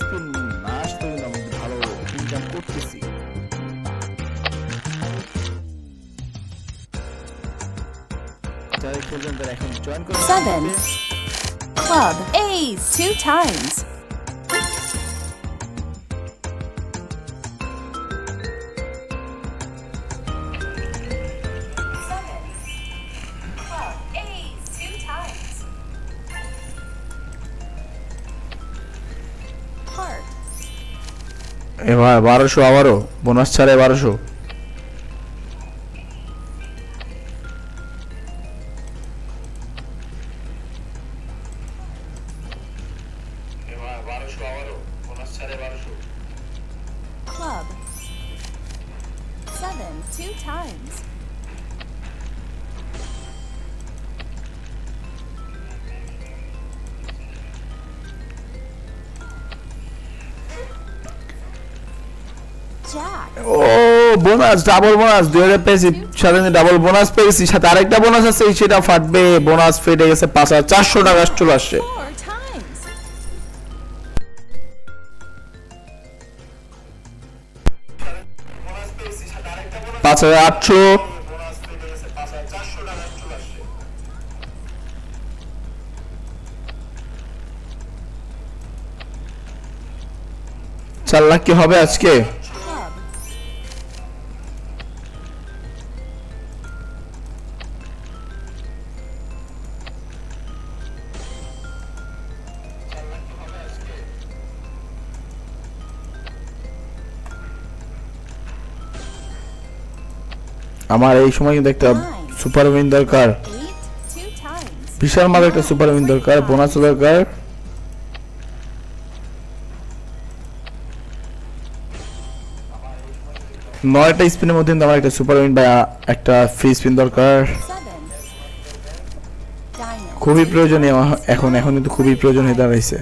Spin না না ভালো ইনকাম করতেছি Club A's two times. এবার বারোশো আবারও বোনাস ছাড়ে বারোশো। Club. Seven two times. ও বোনাস ডাবল বোনাস দুই হাজার পেয়েছি সাথে ডাবল বোনাস পেয়েছি সাথে আরেকটা বোনাস আছে সেটা ফাটবে বোনাস ফেটে গেছে পাঁচ হাজার চারশো টাকা চলে আসছে। পাঁচ হাজার আটশো। চার লাখ কি হবে আজকে? আমার এই সময় কিন্তু একটা সুপার উইন দরকার. বিশাল মাল একটা সুপার উইন দরকার বোনাস দরকার। নয়টা স্পিনের মধ্যে আমার একটা সুপার উইন বা একটা ফ্রি স্পিন দরকার। খুবই প্রয়োজনীয়, এখন এখন কিন্তু খুবই প্রয়োজন হয়ে দাঁড়াইছে।